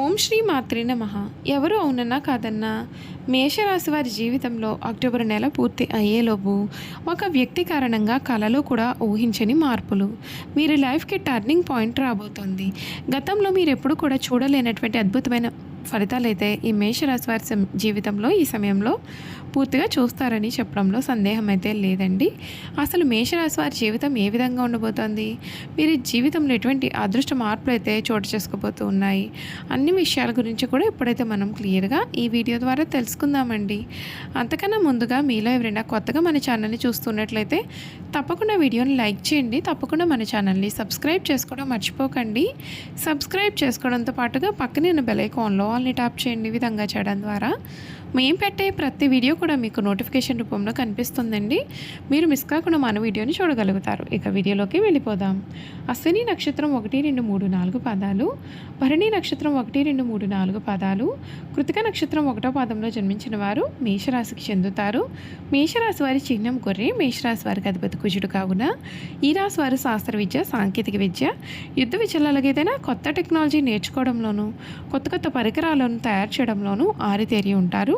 ఓం శ్రీ మాత్రి నమ. ఎవరు అవునన్నా కాదన్నా. మేషరాశి వారి జీవితంలో అక్టోబర్ నెల పూర్తి అయ్యేలోపు ఒక వ్యక్తి కారణంగా కళలో కూడా ఊహించని మార్పులు. మీరు లైఫ్కి టర్నింగ్ పాయింట్ రాబోతోంది. గతంలో మీరు ఎప్పుడు కూడా చూడలేనటువంటి అద్భుతమైన ఫలితాలు అయితే ఈ మేషరాశి వారి జీవితంలో ఈ సమయంలో పూర్తిగా చూస్తారని చెప్పడంలో సందేహం అయితే లేదండి. అసలు మేషరాశి వారి జీవితం ఏ విధంగా ఉండబోతోంది? వీరి జీవితంలో ఎటువంటి అదృష్ట మార్పులు అయితే చోటు చేసుకోబోతూ ఉన్నాయి? అన్ని విషయాల గురించి కూడా ఇప్పుడైతే మనం క్లియర్గా ఈ వీడియో ద్వారా తెలుసుకుందామండి. అంతకన్నా ముందుగా మీలో ఎవరైనా కొత్తగా మన ఛానల్ని చూస్తున్నట్లయితే తప్పకుండా వీడియోని లైక్ చేయండి. తప్పకుండా మన ఛానల్ని సబ్స్క్రైబ్ చేసుకోవడం మర్చిపోకండి. సబ్స్క్రైబ్ చేసుకోవడంతో పాటుగా పక్కనే ఉన్న బెల్ ఐకాన్లో ఆల్ని ట్యాప్ చేయండి ఈ విధంగా చేయడం ద్వారా. మేము పెట్టే ప్రతి వీడియో కూడా మీకు నోటిఫికేషన్ రూపంలో కనిపిస్తుందండి. మీరు మిస్ కాకుండా మన వీడియోని చూడగలుగుతారు. ఇక వీడియోలోకి వెళ్ళిపోదాం. అశ్విని నక్షత్రం ఒకటి రెండు మూడు నాలుగు పాదాలు భరణి నక్షత్రం ఒకటి రెండు మూడు నాలుగు పాదాలు కృతిక నక్షత్రం ఒకటో పాదంలో జన్మించిన వారు మేషరాశికి చెందుతారు. మేషరాశి వారి చిహ్నం గొర్రె మేషరాశి వారికి అధిపతి కుజుడు కావున ఈ రాశి వారు శాస్త్ర విద్య సాంకేతిక విద్య యుద్ధ విద్యలలో ఏదైనా కొత్త టెక్నాలజీ నేర్చుకోవడంలోనూ కొత్త కొత్త పరికరాలను తయారు చేయడంలోనూ ఆరితేరి ఉంటారు.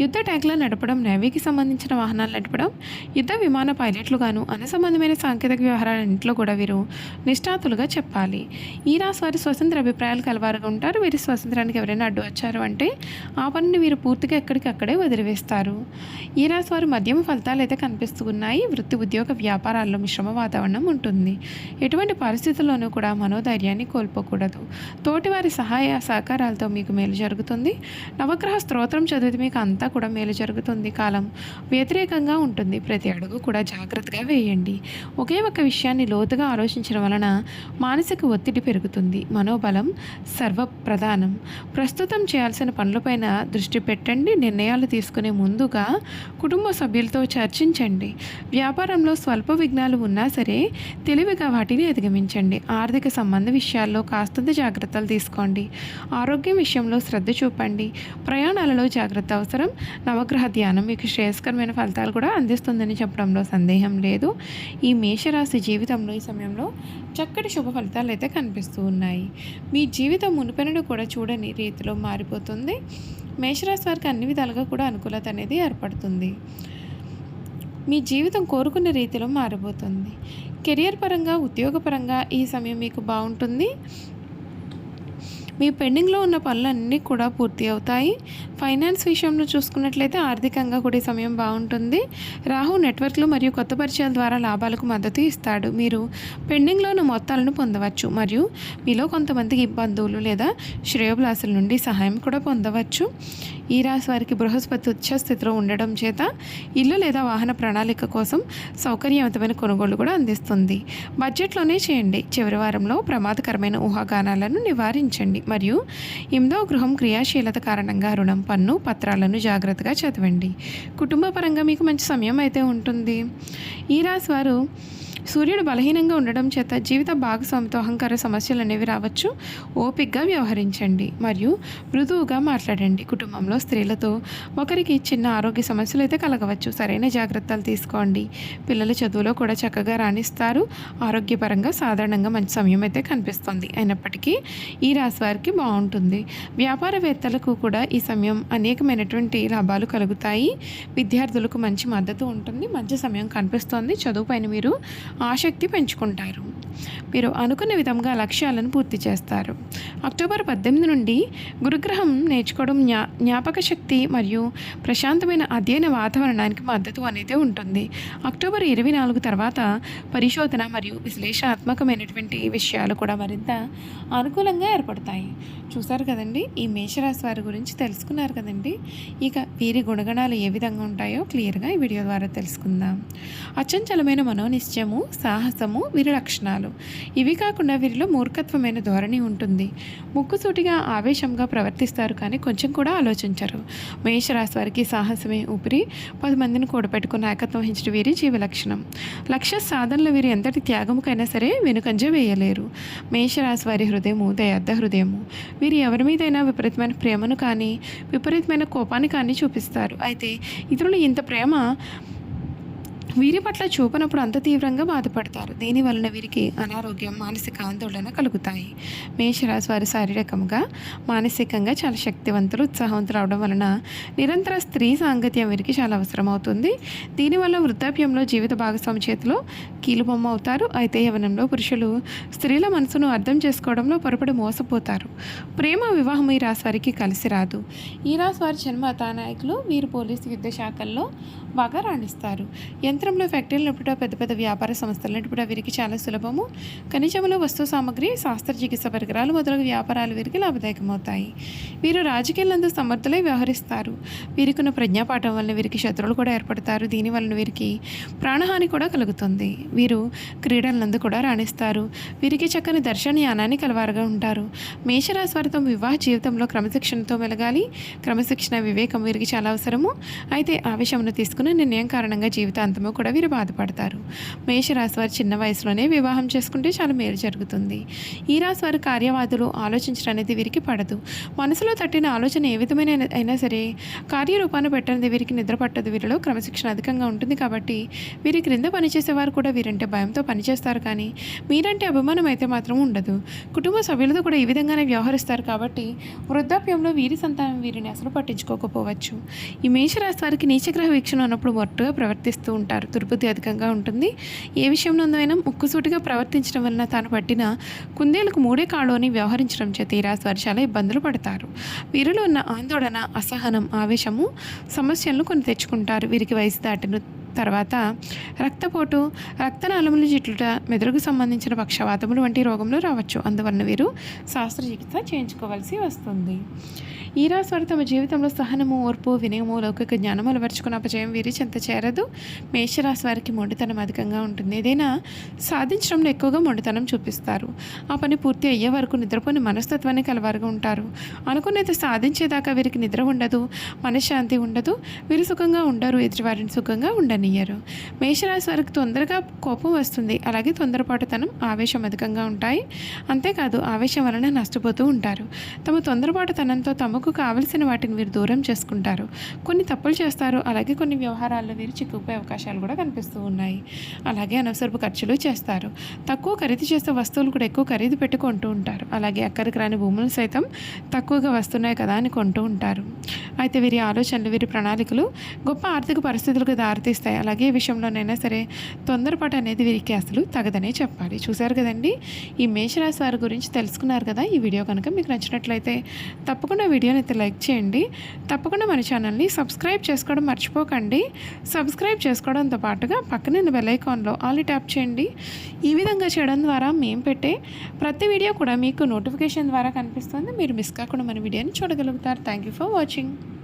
యుద్ధ ట్యాంకులు నడపడం నేవీకి సంబంధించిన వాహనాలు నడపడం యుద్ధ విమాన పైలట్లుగాను అనుసంబంధమైన సాంకేతిక వ్యవహారాలన్నింటిలో కూడా వీరు నిష్ఠాతులుగా చెప్పాలి. ఈ రాశి వారి స్వతంత్ర అభిప్రాయాలు కలవారుగా ఉంటారు. వీరి స్వతంత్రానికి ఎవరైనా అడ్డు వచ్చారు అంటే ఆ పనిని వీరు పూర్తిగా ఎక్కడికక్కడే వదిలివేస్తారు. ఈ రాశి వారు మద్యం ఫలితాలు అయితే కనిపిస్తున్నాయి. వృత్తి ఉద్యోగ వ్యాపారాల్లో మిశ్రమ వాతావరణం ఉంటుంది. ఎటువంటి పరిస్థితుల్లోనూ కూడా మనోధైర్యాన్ని కోల్పోకూడదు. తోటివారి సహాయ సహకారాలతో మీకు మేలు జరుగుతుంది. నవగ్రహ స్తోత్రం చదివితే మీకు అంతా కూడా మేలు జరుగుతుంది కాలం వ్యతిరేకంగా ఉంటుంది. ప్రతి అడుగు కూడా జాగ్రత్తగా వేయండి. ఒకే ఒక విషయాన్ని లోతుగా ఆలోచించడం వలన మానసిక ఒత్తిడి పెరుగుతుంది. మనోబలం సర్వప్రధానం. ప్రస్తుతం చేయాల్సిన పనులపైన దృష్టి పెట్టండి. నిర్ణయాలు తీసుకునే ముందుగా కుటుంబ సభ్యులతో చర్చించండి. వ్యాపారంలో స్వల్ప విఘ్నాలు ఉన్నా సరే తెలివిగా వాటిని అధిగమించండి. ఆర్థిక సంబంధ విషయాల్లో కాస్తంత జాగ్రత్తలు తీసుకోండి. ఆరోగ్యం విషయంలో శ్రద్ధ చూపండి. ప్రయాణాలలో జాగ్రత్త అవసరం. నవగ్రహ ధ్యానం మీకు శ్రేయస్కరమైన ఫలితాలు కూడా అందిస్తుందని చెప్పడంలో సందేహం లేదు. ఈ మేషరాశి జీవితంలో ఈ సమయంలో చక్కటి శుభ ఫలితాలు అయితే కనిపిస్తూ ఉన్నాయి. మీ జీవితం మునిపెనడు కూడా చూడని రీతిలో మారిపోతుంది. మేషరాశి వారికి అన్ని విధాలుగా కూడా అనుకూలత అనేది ఏర్పడుతుంది. మీ జీవితం కోరుకున్న రీతిలో మారిపోతుంది కెరియర్ పరంగా ఉద్యోగపరంగా ఈ సమయం మీకు బాగుంటుంది. మీ పెండింగ్లో ఉన్న పనులన్నీ కూడా పూర్తి అవుతాయి. ఫైనాన్స్ విషయంలో చూసుకున్నట్లయితే ఆర్థికంగా కూడా ఈ సమయం బాగుంటుంది. రాహు నెట్వర్క్లు మరియు కొత్త పరిచయాల ద్వారా లాభాలకు మద్దతు ఇస్తాడు. మీరు పెండింగ్లో ఉన్న మొత్తాలను పొందవచ్చు మరియు మీలో కొంతమందికి బంధువులు లేదా శ్రేయోభిలాసుల నుండి సహాయం కూడా పొందవచ్చు. ఈ రాశి వారికి బృహస్పతి ఉచ్చ స్థితిలో ఉండడం చేత ఇల్లు లేదా వాహన ప్రణాళిక కోసం సౌకర్యవంతమైన కొనుగోలు కూడా అందిస్తుంది. బడ్జెట్లోనే చేయండి. చివరి వారంలో ప్రమాదకరమైన ఊహాగానాలను నివారించండి. మరియు ఎనిమిదవ గృహం క్రియాశీలత కారణంగా రుణం పన్ను పత్రాలను జాగ్రత్తగా చదవండి. కుటుంబ పరంగా మీకు మంచి సమయం అయితే ఉంటుంది. ఈ రాశి వారు సూర్యుడు బలహీనంగా ఉండడం చేత జీవిత భాగస్వామితో అహంకార సమస్యలు అనేవి రావచ్చు. ఓపిక్గా వ్యవహరించండి మరియు మృదువుగా మాట్లాడండి. కుటుంబంలో స్త్రీలతో ఒకరికి చిన్న ఆరోగ్య సమస్యలు అయితే కలగవచ్చు. సరైన జాగ్రత్తలు తీసుకోండి. పిల్లల చదువులో కూడా చక్కగా రాణిస్తారు. ఆరోగ్యపరంగా సాధారణంగా మంచి సమయం అయితే కనిపిస్తుంది. అయినప్పటికీ ఈ రాశి వారికి బాగుంటుంది. వ్యాపారవేత్తలకు కూడా ఈ సమయం అనేకమైనటువంటి లాభాలు కలుగుతాయి. విద్యార్థులకు మంచి మద్దతు ఉంటుంది. మంచి సమయం కనిపిస్తోంది. చదువుపైన మీరు ఆసక్తి పెంచుకుంటారు. మీరు అనుకున్న విధంగా లక్ష్యాలను పూర్తి చేస్తారు. అక్టోబర్ పద్దెనిమిది నుండి గురుగ్రహం నేర్చుకోవడం జ్ఞా జ్ఞాపక శక్తి మరియు ప్రశాంతమైన అధ్యయన వాతావరణానికి మద్దతు అనేది ఉంటుంది. అక్టోబర్ ఇరవై నాలుగు తర్వాత పరిశోధన మరియు విశ్లేషణాత్మకమైనటువంటి విషయాలు కూడా మరింత అనుకూలంగా ఏర్పడతాయి. చూసారు కదండి? ఈ మేషరాశి వారి గురించి తెలుసుకున్నారు కదండి? ఇక వీరి గుణగణాలు ఏ విధంగా ఉంటాయో క్లియర్గా ఈ వీడియో ద్వారా తెలుసుకుందాం. అచంచలమైన మనోనిశ్చయము సాహసము వీరి లక్షణాలు. ఇవి కాకుండా వీరిలో మూర్ఖత్వమైన ధోరణి ఉంటుంది. ముక్కుసూటిగా ఆవేశంగా ప్రవర్తిస్తారు కానీ కొంచెం కూడా ఆలోచించరు. మేషరాశి వారికి సాహసమే ఊపిరి. పది మందిని కూడబెట్టుకుని నాయకత్వం వహించడం వీరి జీవ లక్షణం. లక్ష్య సాధనలో వీరు ఎంతటి త్యాగముకైనా సరే వెనుకంజ వేయలేరు. మేషరాశి వారి హృదయము దయార్థ హృదయము. వీరు ఎవరి మీదైనా విపరీతమైన ప్రేమను కానీ విపరీతమైన కోపాన్ని కానీ చూపిస్తారు. అయితే ఇతరులు ఇంత ప్రేమ వీరి పట్ల చూపనప్పుడు అంత తీవ్రంగా బాధపడతారు. దీని వలన వీరికి అనారోగ్యం మానసిక ఆందోళన కలుగుతాయి. మేషరాశి వారి శారీరకంగా మానసికంగా చాలా శక్తివంతులు ఉత్సాహవంతులు అవడం వలన నిరంతర స్త్రీ సాంగత్యం వీరికి చాలా అవసరం అవుతుంది దీనివల్ల వృద్ధాప్యంలో జీవిత భాగస్వామి చేతిలో కీలుబొమ్మ అవుతారు. అయితే యవనంలో పురుషులు స్త్రీల మనసును అర్థం చేసుకోవడంలో పొరపడి మోసపోతారు. ప్రేమ వివాహం ఈ రాశి వారికి కలిసి రాదు. ఈ రాశి వారి జన్మ నాయకులు వీరు పోలీసు యుద్ధ శాఖల్లో బాగా రాణిస్తారు. యంత్రంలో ఫ్యాక్టరీలు ఇప్పుడు పెద్ద పెద్ద వ్యాపార సంస్థలు ఇప్పుడు వీరికి చాలా సులభము. ఖనిజములు వస్తు సామాగ్రి శాస్త్ర చికిత్స పరికరాలు మొదలగు వ్యాపారాలు వీరికి లాభదాయకమవుతాయి. వీరు రాజకీయాలందు సమర్థులై వ్యవహరిస్తారు. వీరికి ఉన్న ప్రజ్ఞాపాఠం వలన వీరికి శత్రువులు కూడా ఏర్పడతారు. దీని వలన వీరికి ప్రాణహాని కూడా కలుగుతుంది. వీరు క్రీడలందు కూడా రాణిస్తారు. వీరికి చక్కని దర్శన యానాన్ని కలవారుగా ఉంటారు. మేషరాశి వారితో వివాహ జీవితంలో క్రమశిక్షణతో మెలగాలి. క్రమశిక్షణ వివేకం వీరికి చాలా అవసరము. అయితే ఆవేశమును తీసుకుని నిర్ణయం కారణంగా జీవితాంతము కూడా వీరు బాధపడతారు. మేషరాశి వారు చిన్న వయసులోనే వివాహం చేసుకుంటే చాలా మేలు జరుగుతుంది. ఈ రాశి వారి కార్యవాదులు ఆలోచించడం అనేది వీరికి పడదు. మనసులో తట్టిన ఆలోచన ఏ విధమైన అయినా సరే కార్యరూపాన్ని పెట్టనిది వీరికి నిద్ర పట్టదు. వీరిలో క్రమశిక్షణ అధికంగా ఉంటుంది కాబట్టి వీరి క్రింద పనిచేసేవారు కూడా వీరంటే భయంతో పనిచేస్తారు కానీ మీరంటే అభిమానం అయితే మాత్రం ఉండదు. కుటుంబ సభ్యులతో కూడా ఈ విధంగానే వ్యవహరిస్తారు కాబట్టి వృద్ధాప్యంలో వీరి సంతానం వీరిని అసలు పట్టించుకోకపోవచ్చు. ఈ మేషరాశి వారికి నీచగ్రహ వీక్షణ ఉన్నప్పుడు మొట్టుగా ప్రవర్తిస్తూ ఉంటారు. దుర్బుద్ధి అధికంగా ఉంటుంది. ఏ విషయంలోనైనా ముక్కుసూటిగా ప్రవర్తించడం వలన తాను పట్టిన కుందేలకు మూడే కాళ్ళు అని వ్యవహరించడం చేత ఈ రాశి వారు చాలా ఇబ్బందులు పడతారు. వీరిలో ఉన్న ఆందోళన అసహనం ఆవేశము సమస్యలను కొన్ని తెచ్చుకుంటారు. వీరికి వయసు దాటిన తర్వాత రక్తపోటు రక్తనాళములు జిట్లుట మెదడుకు సంబంధించిన పక్షవాతములు వంటి రోగములు రావచ్చు. అందువలన వీరు శస్త్రచికిత్స చేయించుకోవాల్సి వస్తుంది. ఈ రాశి వారు తమ జీవితంలో సహనము ఓర్పు వినయము లౌకిక జ్ఞానం అలవర్చుకున్న అపజయం వీరి చెంత చేరదు. మేషరాశి వారికి మొండితనం అధికంగా ఉంటుంది. ఏదైనా సాధించడంలో ఎక్కువగా మొండితనం చూపిస్తారు. ఆ పని పూర్తి అయ్యే వరకు నిద్రపోని మనస్తత్వాన్ని కలవారుగా ఉంటారు. అనుకున్నది సాధించేదాకా వీరికి నిద్ర ఉండదు మనశ్శాంతి ఉండదు వీరు సుఖంగా ఉండరు ఎదుటివారిని సుఖంగా ఉండరు ఉండనియ్యరు మేషరాశి వారికి తొందరగా కోపం వస్తుంది. అలాగే తొందరపాటుతనం ఆవేశం అధికంగా ఉంటాయి. అంతేకాదు ఆవేశం వలన నష్టపోతూ ఉంటారు. తమ తొందరపాటుతనంతో తమకు కావలసిన వాటిని వీరు దూరం చేసుకుంటారు. కొన్ని తప్పులు చేస్తారు. అలాగే కొన్ని వ్యవహారాల్లో వీరు చిక్కుపోయే అవకాశాలు కూడా కనిపిస్తూ ఉన్నాయి. అలాగే అనవసరపు ఖర్చులు చేస్తారు. తక్కువ ఖరీదు చేసే వస్తువులు కూడా ఎక్కువ ఖరీదు పెట్టి కొంటూ ఉంటారు. అలాగే అక్కడికి రాని భూములు సైతం తక్కువగా వస్తున్నాయి కదా అని కొంటూ ఉంటారు. అయితే వీరి ఆలోచనలు వీరి ప్రణాళికలు గొప్ప ఆర్థిక పరిస్థితులకు దారితీస్తాయి. అలాగే ఈ విషయంలోనైనా సరే తొందరపాటు అనేది వీరికి అసలు తగదనే చెప్పాలి. చూశారు కదండి? ఈ మేషరాశి వారి గురించి తెలుసుకున్నారు కదా? ఈ వీడియో కనుక మీకు నచ్చినట్లయితే తప్పకుండా వీడియోని అయితే లైక్ చేయండి. తప్పకుండా మన ఛానల్ని సబ్స్క్రైబ్ చేసుకోవడం మర్చిపోకండి. సబ్స్క్రైబ్ చేసుకోవడంతో పాటుగా పక్కన బెల్ ఐకాన్లో ఆల్ ట్యాప్ చేయండి. ఈ విధంగా చేయడం ద్వారా మేము పెట్టే ప్రతి వీడియో కూడా మీకు నోటిఫికేషన్ ద్వారా కనిపిస్తుంది. మీరు మిస్ కాకుండా మన వీడియోని చూడగలుగుతారు. Thank you for watching.